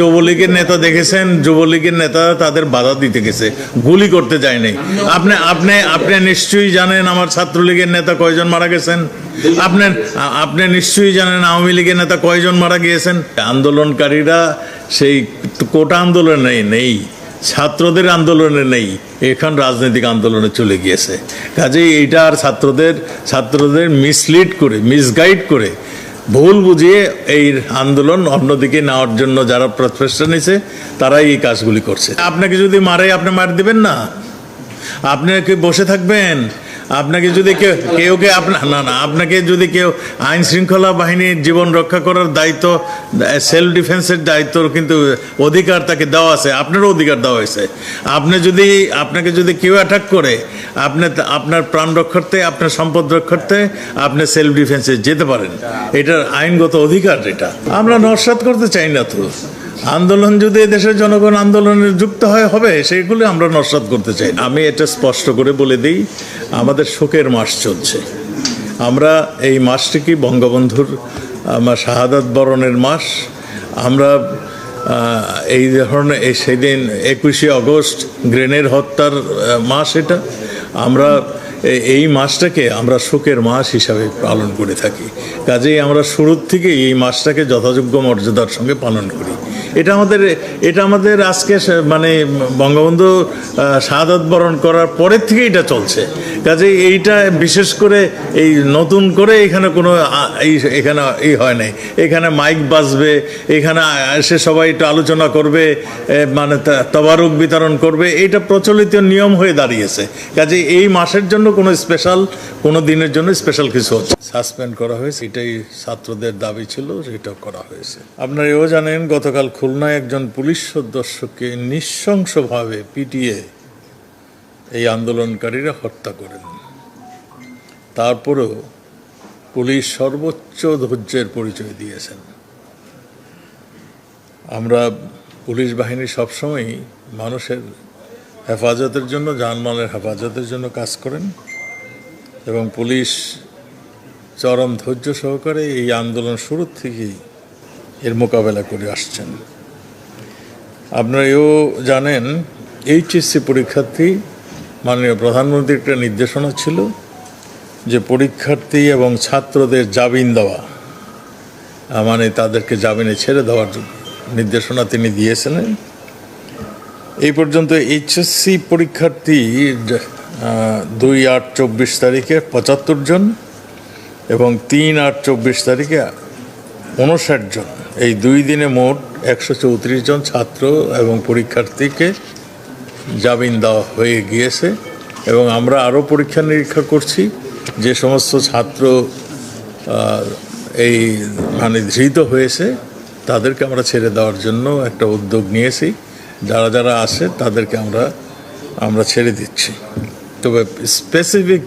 যুবলীগের নেতা দেখেছেন, যুবলীগের নেতা তাদের বাধা দিতে গেছে, গুলি করতে যায় নাই আপনি আপনি আপনি নিশ্চয়ই জানেন আমার ছাত্রলীগের নেতা কয়জন মারা গেছেন? আপনি আপনি নিশ্চয়ই জানেন আওয়ামী লীগের নেতা কয়জন মারা গিয়েছেন? আন্দোলনকারীরা সেই কোটা আন্দোলনে নেই, ছাত্রদের আন্দোলনে নেই, এখন রাজনৈতিক আন্দোলনে চলে গিয়েছে। কাজেই এইটা আর ছাত্রদের ছাত্রদের মিসলিড করে মিসগাইড করে ভুল বুঝিয়ে এই আন্দোলন অন্যদিকে নেওয়ার জন্য যারা প্রচেষ্টা নিছে তারাই এই কাজগুলি করছে। আপনাকে যদি মারে, আপনি মার দিবেন না। আপনি কি বসে থাকবেন? আপনাকে যদি কেউ কেউ কে আপনার না না, আপনাকে যদি কেউ আইন শৃঙ্খলা বাহিনীর জীবন রক্ষা করার দায়িত্ব, সেলফ ডিফেন্সের দায়িত্ব কিন্তু অধিকার তাকে দেওয়া আছে, আপনারও অধিকার দেওয়া হয়েছে। আপনি যদি, আপনাকে যদি কেউ অ্যাটাক করে আপনি আপনার প্রাণ রক্ষার্থে, আপনার সম্পদ রক্ষার্থে আপনি সেলফ ডিফেন্সে যেতে পারেন। এটার আইনগত অধিকার এটা। আমরা নস্বাত করতে চাই না তো। আন্দোলন যদি দেশের জনগণ আন্দোলনে যুক্ত হয়, হবে, সেগুলো আমরা নস্বাত করতে চাই। আমি এটা স্পষ্ট করে বলে দিই, আমাদের শোকের মাস চলছে। আমরা এই মাসটিকে বঙ্গবন্ধুর, আমার শাহাদাত বরণের মাস? আমরা এই ধরনের সেদিন একুশে আগস্ট গ্রেনের হত্যার মাস এটা। আমরা এই মাসটাকে আমরা শোকের মাস হিসাবে পালন করে থাকি। কাজেই আমরা শুরুর থেকে এই মাসটাকে যথাযোগ্য মর্যাদার সঙ্গে পালন করি। এটা আমাদের এটা আমাদের আজকে মানে বঙ্গবন্ধু আহ, শাহাদাত বরণ করার পরের থেকে এটা চলছে। কাজে এইটা বিশেষ করে এই নতুন করে এখানে কোনো এই এখানে এই হয় নাই। এখানে মাইক বাজবে এখানে এসে সবাই একটু আলোচনা করবে মানে তবারক বিতরণ করবে। এটা প্রচলিত নিয়ম হয়ে দাঁড়িয়েছে। কাজে এই মাসের জন্য কোনো স্পেশাল কোনো দিনের জন্য স্পেশাল কিছু হচ্ছে সাসপেন্ড করা হয়েছে এটাই ছাত্রদের দাবি ছিল সেটাও করা হয়েছে। আপনারা এও জানেন গতকাল খুলনায় একজন পুলিশ সদস্যকে নৃশংসভাবে পিটিয়ে এই আন্দোলনকারীরা হত্যা করেন। তারপরেও পুলিশ সর্বোচ্চ ধৈর্যের পরিচয় দিয়েছেন। আমরা পুলিশ বাহিনী সবসময়ই মানুষের হেফাজতের জন্য জানমালের হেফাজতের জন্য কাজ করেন এবং পুলিশ চরম ধৈর্য সহকারে এই আন্দোলন শুরুর থেকেই এর মোকাবেলা করে আসছেন। আপনারা এও জানেন, এইচএসসি পরীক্ষার্থী মাননীয় প্রধানমন্ত্রীর একটা নির্দেশনা ছিল যে পরীক্ষার্থী এবং ছাত্রদের জামিন দেওয়া মানে তাদেরকে জামিনে ছেড়ে দেওয়ার নির্দেশনা তিনি দিয়েছিলেন। এই পর্যন্ত এইচএসসি পরীক্ষার্থী দুই আট চব্বিশ তারিখে পঁচাত্তর জন এবং তিন আট চব্বিশ তারিখে উনষাট জন। এই দুই দিনে মোট একশো চৌত্রিশ জন ছাত্র এবং পরীক্ষার্থীকে জামিন দেওয়া হয়ে গিয়েছে এবং আমরা আরও পরীক্ষা নিরীক্ষা করছি। যে সমস্ত ছাত্র এই মানে ধৃত হয়েছে, তাদেরকে আমরা ছেড়ে দেওয়ার জন্য একটা উদ্যোগ নিয়েছি। যারা যারা আসে তাদেরকে আমরা আমরা ছেড়ে দিচ্ছি। তবে স্পেসিফিক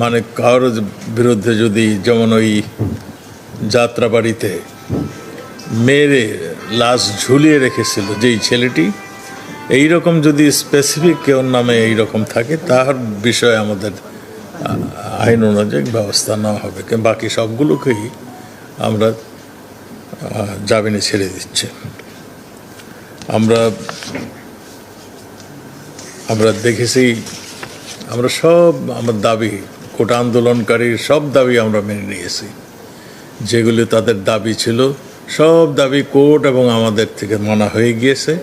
মানে কারোর বিরুদ্ধে যদি যেমন ওই যাত্রাবাড়িতে মেরে, লাশ ঝুলিয়ে রেখেছিল যেই ছেলেটি। এই রকম যদি স্পেসিফিক কেউ নামে এই রকম থাকে, তার বিষয়ে আমাদের আইন অনুযায়ী ব্যবস্থা নেওয়া হবে। বাকি সবগুলোকেই আমরা জামিনে ছেড়ে দিচ্ছি। আমরা আমরা দেখেছি, আমরা সব, আমার দাবি, কোটা আন্দোলনকারীর সব দাবি আমরা মেনে নিয়েছি। যেগুলি তাদের দাবি ছিল সব দাবি কোর্ট এবং আমাদের থেকে মানা হয়ে গিয়েছে।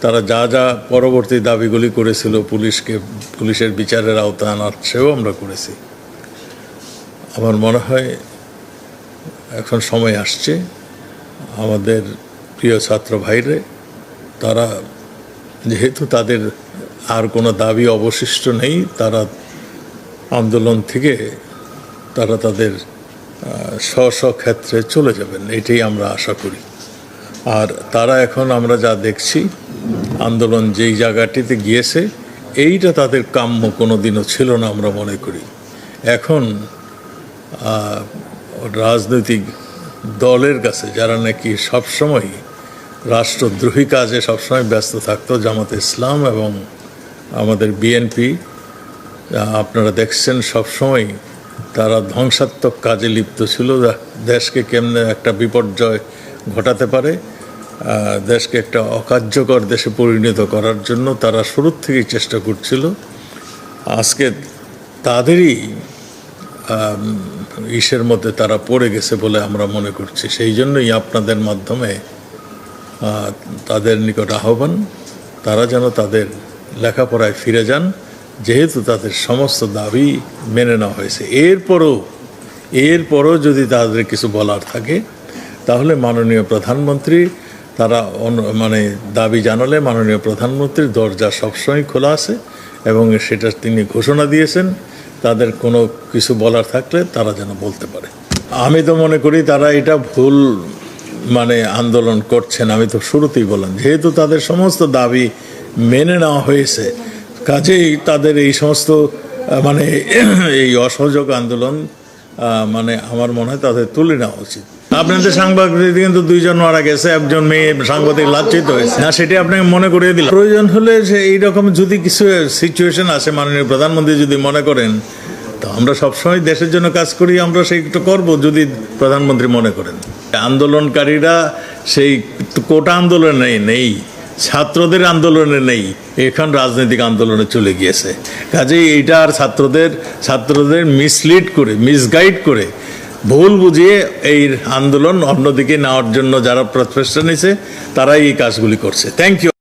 তারা যা যা পরবর্তী দাবিগুলি করেছিল, পুলিশকে, পুলিশের বিচারের আওতায় আনার সেও আমরা করেছি। আমার মনে হয় এখন সময় আসছে। আমাদের প্রিয় ছাত্র ভাইরে, তারা যেহেতু তাদের আর কোনো দাবি অবশিষ্ট নেই, তারা আন্দোলন থেকে তারা তাদের স্ব স্ব ক্ষেত্রে চলে যাবেন, এটাই আমরা আশা করি। আর তারা এখন আমরা যা দেখছি, আন্দোলন যেই জায়গাটিতে গিয়েছে, এইটা তাদের কাম্য কোনো দিনও ছিল না আমরা মনে করি। এখন রাজনৈতিক দলের কাছে যারা নাকি সবসময় রাষ্ট্রদ্রোহী কাজে সবসময় ব্যস্ত থাকতো, জামাত ইসলাম এবং আমাদের বিএনপি আপনারা দেখছেন সবসময় তারা ধ্বংসাত্মক কাজে লিপ্ত ছিল। দেশকে কেমনে একটা বিপর্যয় ঘটাতে পারে দেশকে একটা অকার্যকর দেশে পরিণত করার জন্য তারা শুরুর থেকেই চেষ্টা করছিল। আজকে তাদেরই ইসের মধ্যে তারা পড়ে গেছে বলে আমরা মনে করছি। সেই জন্যই আপনাদের মাধ্যমে তাদের নিকট আহ্বান, তারা যেন তাদের লেখাপড়ায় ফিরে যান। যেহেতু তাদের সমস্ত দাবি মেনে নেওয়া হয়েছে। এরপরও এরপরও যদি তাদের কিছু বলার থাকে, তাহলে মাননীয় প্রধানমন্ত্রী, তারা মানে দাবি জানালে মাননীয় প্রধানমন্ত্রীর দরজা সবসময় খোলা আছে এবং সেটা তিনি ঘোষণা দিয়েছেন। তাদের কোনো কিছু বলার থাকলে তারা যেন বলতে পারে। আমি তো মনে করি তারা এটা ভুল মানে আন্দোলন করছেন। আমি তো শুরুতেই বললাম, যেহেতু তাদের সমস্ত দাবি মেনে নেওয়া হয়েছে কাজেই তাদের এই সমস্ত মানে এই অসহযোগ আন্দোলন মানে আমার মনে হয় তাদের তুলে নেওয়া উচিত। আপনাদের সাংবাদিক কিন্তু দুইজন মারা গেছে, একজন মেয়ে সাংবাদিক লাঞ্ছিত হয়েছে। না, সেটি আপনাকে মনে করিয়ে দিলাম। প্রয়োজন হলে যে এইরকম যদি কিছু সিচুয়েশন আসে মাননীয় প্রধানমন্ত্রী যদি মনে করেন, তো আমরা সবসময় দেশের জন্য কাজ করি, আমরা সেইটা করব যদি প্রধানমন্ত্রী মনে করেন। আন্দোলনকারীরা সেই কোটা আন্দোলনে নেই। ছাত্রদের আন্দোলনে নেই, এখন রাজনৈতিক আন্দোলনে চলে গিয়েছে। কাজেই এইটা আর ছাত্রদের ছাত্রদের মিসলিড করে মিসগাইড করে, ভুল বুঝিয়ে এই আন্দোলন অন্যদিকে নেওয়ার জন্য যারা প্রচেষ্টা নিছে তারাই এই কাজগুলি করছে। Thank you